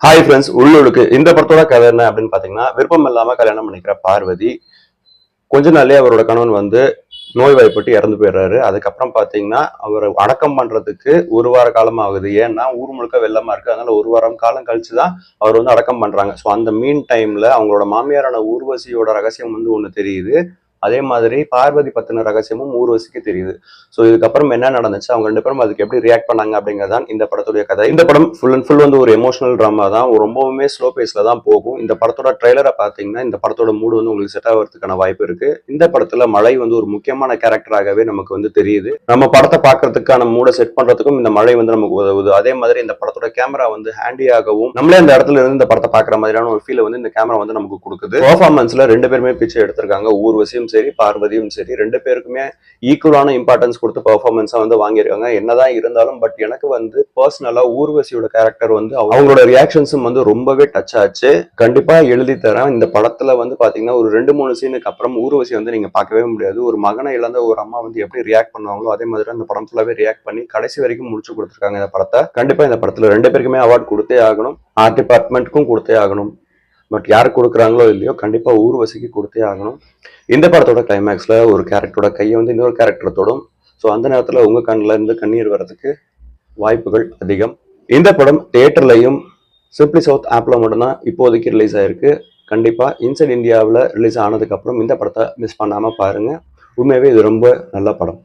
Hi friends உள்ளூருக்கு இந்த படத்தோட கதை என்ன அப்படின்னு பார்த்தீங்கன்னா விருப்பம் இல்லாமல் கல்யாணம் பண்ணிக்கிற பார்வதி கொஞ்ச நாள்லயே அவரோட கணவன் வந்து நோய்வாய்ப்பட்டு இறந்து போயிடுறாரு. அதுக்கப்புறம் பார்த்தீங்கன்னா அவர் அடக்கம் பண்ணுறதுக்கு ஒரு வார காலம் ஆகுது ஏன்னா ஊர் முழுக்க வெள்ளமாக இருக்குது அதனால ஒரு வாரம் காலம் கழிச்சு தான் அவர் வந்து அடக்கம் பண்ணுறாங்க ஸோ அந்த மீன் டைமில் அவங்களோட மாமியாரான ஊர்வசியோட ரகசியம் வந்து ஒன்று தெரியுது. அதே மாதிரி பார்வதி பத்தின ரகசியமும் ஊர்வசிக்கு தெரியுது. ஸோ இதுக்கப்புறம் என்ன நடந்துச்சு? அவங்க ரெண்டு பேரும் அதுக்கு எப்படி ரியாக்ட் பண்ணாங்க அப்படிங்கறதான் இந்த படத்துடைய கதை. இந்த படம் ஃபுல் அண்ட் ஃபுல் வந்து ஒரு எமோஷனல் ட்ராமா தான். ரொம்பவுமே ஸ்லோ பேஸ்ல தான் போகும். இந்த படத்தோட ட்ரெய்லரை பார்த்தீங்கன்னா இந்த படத்தோட மூடு வந்து உங்களுக்கு செட் ஆகிறதுக்கான வாய்ப்பு இருக்கு. இந்த படத்துல மழை வந்து ஒரு முக்கியமான கேரக்டராகவே நமக்கு வந்து தெரியுது. நம்ம படத்தை பார்க்கறதுக்கான மூடை செட் பண்றதுக்கும் இந்த மழை வந்து நமக்கு உதவுது. அதே மாதிரி இந்த படத்தோட கேமரா வந்து ஹேண்டியாகவும் நம்மளே அந்த இடத்துல இருந்து இந்த படத்தை பார்க்குற மாதிரியான ஒரு ஃபீலை வந்து இந்த கேமரா வந்து நமக்கு கொடுக்குது. பர்ஃபார்மன்ஸ்ல ரெண்டு பேருமே பிச்சை எடுத்திருக்காங்க. ஊர்வசியும் சரி பார்வதியும் சரி ரெண்டு பேருக்குமே ஈக்குவலான இம்பார்ட்டன்ஸ் கொடுத்து பர்ஃபார்மன்ஸாக வந்து வாங்கியிருக்காங்க. என்னதான் இருந்தாலும் பட் எனக்கு வந்து பர்சனலாக ஊர்வசியோட கேரக்டர் வந்து அவங்களோட ரியாக்ஷன்ஸும் வந்து ரொம்பவே டச் ஆச்சு. கண்டிப்பாக எழுதி தரேன். இந்த படத்தில் வந்து பார்த்தீங்கன்னா ஒரு ரெண்டு மூணு சீனுக்கு அப்புறம் ஊர்வசி வந்து நீங்கள் பார்க்கவே முடியாது. ஒரு மகனை இழந்த ஒரு அம்மா வந்து எப்படி ரியாக்ட் பண்ணுவாங்களோ அதே மாதிரி அந்த படம் ஃபுல்லாகவே ரியாக்ட் பண்ணி கடைசி வரைக்கும் முடிச்சு கொடுத்துருக்காங்க இந்த படத்தை. கண்டிப்பாக இந்த படத்தில் ரெண்டு பேருக்குமே அவார்ட் கொடுத்தே ஆகணும். ஆர்ட் டிபார்ட்மெண்ட்டுக்கும் கொடுத்தே ஆகணும். பட் யார் கொடுக்குறாங்களோ இல்லையோ கண்டிப்பாக ஊர்வசிக்கு கொடுத்தே ஆகணும். இந்த படத்தோட கிளைமேக்ஸில் ஒரு கேரக்டரோட கையை வந்து இன்னொரு கேரக்டரை தொடும். ஸோ அந்த நேரத்தில் உங்கள் கண்ணுல இருந்து கண்ணீர் வர்றதுக்கு வாய்ப்புகள் அதிகம். இந்த படம் தியேட்டர்லையும் சிப்ளி சவுத் ஆப்பில் மட்டும்தான் இப்போதைக்கு ரிலீஸ் ஆயிருக்கு. கண்டிப்பாக இன்சைட் இந்தியாவில் ரிலீஸ் ஆனதுக்கப்புறம் இந்த படத்தை மிஸ் பண்ணாமல் பாருங்கள் உண்மையாகவே இது ரொம்ப நல்ல படம்.